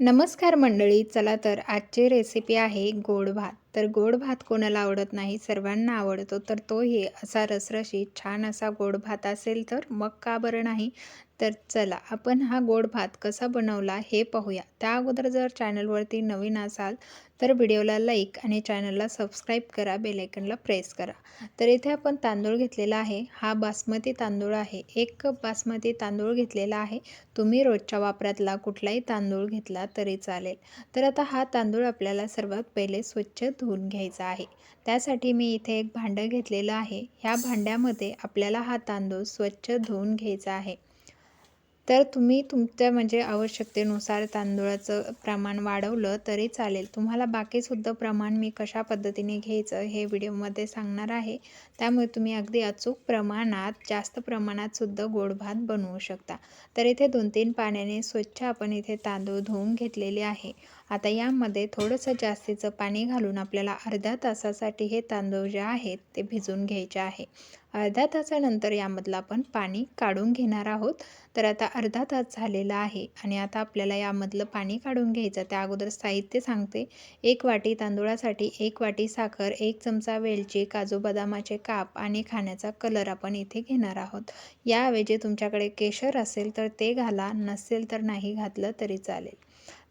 नमस्कार मंडळी चला तर आजची रेसिपी आहे गोड भात. तर गोड भात कोणाला आवडत नाही सर्वांना आवडतो तर तोही असा रसरशीत छान असा गोड भात असेल तर मग का बरं नाही? तर चला आपण हा गोड भात कसा बनवला हे पाहूया. त्या अगोदर जर चॅनलवरती नवीन असाल तर व्हिडिओला लाईक आणि चॅनलला सबस्क्राईब करा बेलायकनला प्रेस करा. तर इथे आपण तांदूळ घेतलेला आहे. हा बासमती तांदूळ आहे. एक कप बासमती तांदूळ घेतलेला आहे. तुम्ही रोजच्या वापरातला कुठलाही तांदूळ घेतला तरी चालेल. तर आता हा तांदूळ आपल्याला सर्वात पहिले स्वच्छ धुवून घ्यायचा आहे. त्यासाठी मी इथे एक भांडं घेतलेलं आहे. ह्या भांड्यामध्ये आपल्याला हा तांदूळ स्वच्छ धुवून घ्यायचा आहे. तर तुम्ही तुमच्या म्हणजे आवश्यकतेनुसार तांदूळाचं प्रमाण वाढवलं तरी चालेल. तुम्हाला बाकीसुद्धा प्रमाण मी कशा पद्धतीने घ्यायचं हे व्हिडिओमध्ये सांगणार आहे. त्यामुळे तुम्ही अगदी अचूक प्रमाणात जास्त प्रमाणातसुद्धा गोड भात बनवू शकता. तर इथे दोन तीन पाण्याने स्वच्छ आपण इथे तांदूळ धुवून घेतलेले आहे. आता यामध्ये थोडंसं जास्तीचं पाणी घालून आपल्याला अर्ध्या तासासाठी हे तांदूळ जे आहेत ते भिजून घ्यायचे आहे. अर्धा तासानंतर यामधलं आपण पाणी काढून घेणार आहोत. तर आता अर्धा तास झालेला आहे आणि आता आपल्याला यामधलं पाणी काढून घ्यायचं त्या अगोदर साहित्य सांगते. एक वाटी तांदूळासाठी एक वाटी साखर एक चमचा वेलची काजू बदामाचे काप आणि खाण्याचा कलर आपण इथे घेणार आहोत. याऐवजी तुमच्याकडे केशर असेल तर ते घाला. नसेल तर नाही घातलं तरी चालेल.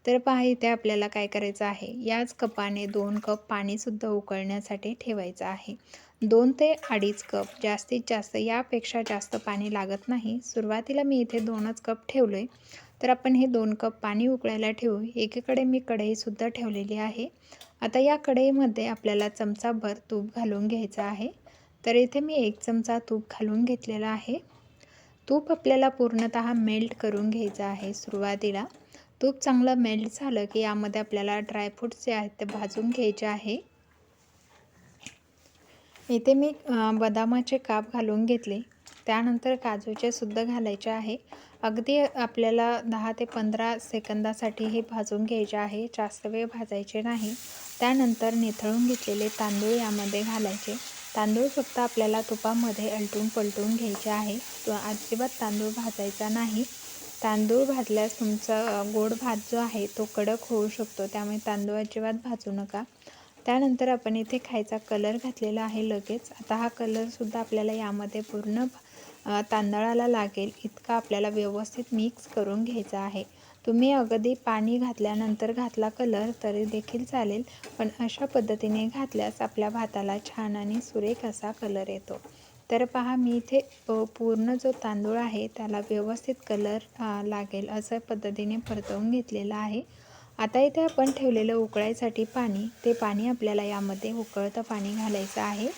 तर पहा इथे आपल्याला काय करायचं आहे? याच कपाने दोन कप पाणीसुद्धा उकळण्यासाठी ठेवायचं आहे. दोन ते अडीच कप जास्तीत जास्त यापेक्षा जास्त पाणी लागत नाही. सुरुवातीला मी इथे दोनच कप ठेवलो आहे तर आपण हे दोन कप पाणी उकळायला ठेवू. एकीकडे मी कढईसुद्धा ठेवलेली आहे. आता या कढईमध्ये आपल्याला चमचाभर तूप घालून घ्यायचं आहे. तर इथे मी एक चमचा तूप घालून घेतलेला आहे. तूप आपल्याला पूर्णत मेल्ट करून घ्यायचं आहे सुरुवातीला. तूप चांगलं मेल्ट झालं की यामध्ये आपल्याला ड्रायफ्रूट्स जे आहेत ते भाजून घ्यायचे आहे. इथे मी बदामाचे काप घालून घेतले. त्यानंतर काजूचे सुद्धा घालायचे आहे. अगदी आपल्याला दहा ते पंधरा सेकंदासाठी हे भाजून घ्यायचे आहे. जास्त वेळ भाजायचे नाही. त्यानंतर निथळून घेतलेले तांदूळ यामध्ये घालायचे. तांदूळ फक्त आपल्याला तुपामध्ये अलटून पलटून घ्यायचे आहे. तो अजिबात तांदूळ भाजायचा नाही. तांदूळ भाजल्यास तुमचा गोड भात जो आहे तो कडक होऊ शकतो. त्यामुळे तांदूळ अजिबात भाजू नका. त्यानंतर आपण इथे खायचा कलर घातलेला आहे लगेच. आता हा कलरसुद्धा आपल्याला यामध्ये पूर्ण तांदळाला लागेल. इतका आपल्याला व्यवस्थित मिक्स करून घ्यायचा आहे. तुम्ही अगदी पाणी घातल्यानंतर घातला कलर तरी देखील चालेल. पण अशा पद्धतीने घातल्यास आपल्या भाताला छान आणि सुरेख असा कलर येतो. तर पहा मी इथे पूर्ण जो तांदूळ आहे त्याला व्यवस्थित कलर लागेल असं पद्धतीने परतवून घेतलेला आहे. आता इथे आपण ठेवलेलं उकळायसाठी पाणी ते पाणी आपल्याला यामध्ये उकळतं पाणी घालायचं आहे.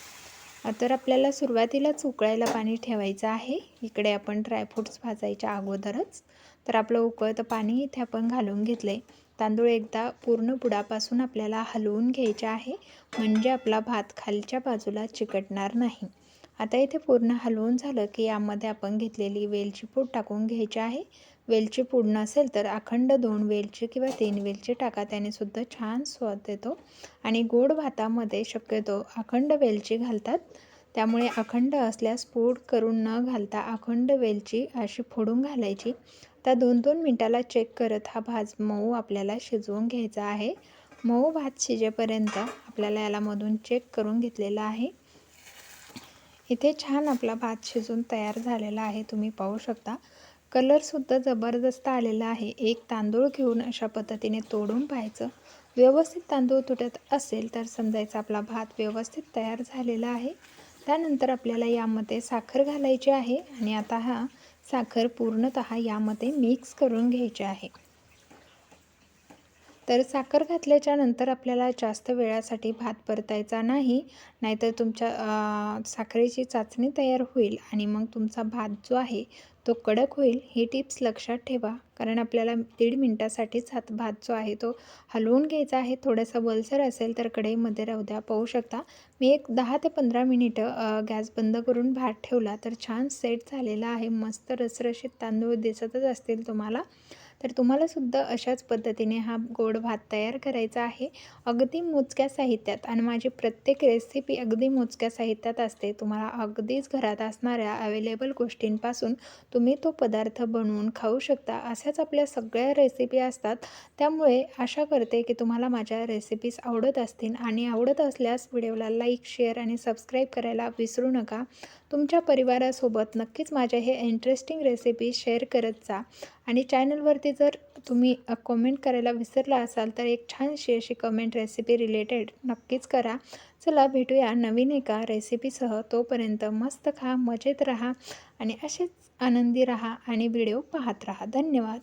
तर आपल्याला सुरुवातीलाच उकळायला पाणी ठेवायचं आहे. इकडे आपण ड्रायफ्रूट्स भाजायच्या अगोदरच. तर आपलं उकळतं पाणी इथे आपण घालून घेतलं आहे तांदूळ एकदा पूर्ण बुडापासून आपल्याला हलवून घ्यायचे आहे. म्हणजे आपला भात खालच्या बाजूला चिकटणार नाही. आता इथे पूर्ण हलवून झालं की यामध्ये आपण घेतलेली वेलची पूड टाकून घ्यायची आहे. वेलची पूड नसेल तर अखंड दोन वेलची किंवा तीन वेलची टाका त्याने सुद्धा छान स्वाद येतो आणि गोड भातामध्ये शक्यतो अखंड वेलची घालतात. त्यामुळे अखंड असल्यास पूड करून न घालता अखंड वेलची अशी फोडून घालायची. तर दोन दोन मिनटाला चेक करत हा भाज मऊ आपल्याला शिजवून घ्यायचा आहे. मऊ भात शिजेपर्यंत आपल्याला याला मधून चेक करून घेतलेला आहे. इथे छान आपला भात शिजून तयार झालेला आहे तुम्ही पाहू शकता. कलरसुद्धा जबरदस्त आलेला आहे. एक तांदूळ घेऊन अशा पद्धतीने तोडून पाहायचं. व्यवस्थित तांदूळ तुटत असेल तर समजायचं आपला भात व्यवस्थित तयार झालेला आहे. त्यानंतर आपल्याला यामध्ये साखर घालायची आहे आणि आता हा साखर पूर्णत यामध्ये मिक्स करून घ्यायचे आहे. तर साखर घातल्याच्या नंतर आपल्याला जास्त वेळासाठी भात परतायचा नाही नाहीतर तुमच्या साखरेची चाचणी तयार होईल आणि मग तुमचा भात जो आहे तो कडक होईल. ही टिप्स लक्षात ठेवा कारण आपल्याला दीड मिनटासाठीच हात भात जो आहे तो हलवून घ्यायचा आहे. थोडासा बलसर असेल तर कढईमध्ये राहू द्या पाहू शकता. मी एक दहा ते पंधरा मिनिटं गॅस बंद करून भात ठेवला तर छान सेट झालेला आहे. मस्त रसरशीत तांदूळ दिसतच असतील तुम्हाला. तर तुम्हालासुद्धा अशाच पद्धतीने हा गोड भात तयार करायचा आहे. अगदी मोजक्या साहित्यात आणि माझी प्रत्येक रेसिपी अगदी मोजक्या साहित्यात असते. तुम्हाला अगदीच घरात असणाऱ्या अवेलेबल गोष्टींपासून तुम्ही तो पदार्थ बनवून खाऊ शकता. अशाच आपल्या सगळ्या रेसिपी असतात. त्यामुळे आशा करते की तुम्हाला माझ्या रेसिपीज आवडत असतील. आणि आवडत असल्यास व्हिडिओला लाईक शेअर आणि सबस्क्राईब करायला विसरू नका. तुमच्या परिवारासोबत नक्कीच माझ्या हे इंटरेस्टिंग रेसिपी शेअर करत जा. आणि चॅनलवरती जर तुम्ही कमेंट करायला विसरला असाल तर एक छानशी अशी कमेंट रेसिपी रिलेटेड नक्कीच करा. चला भेटूया नवीन एका रेसिपीसह तोपर्यंत मस्त खा मजेत राहा आणि असेच आनंदी राहा आणि व्हिडिओ पाहत राहा. धन्यवाद.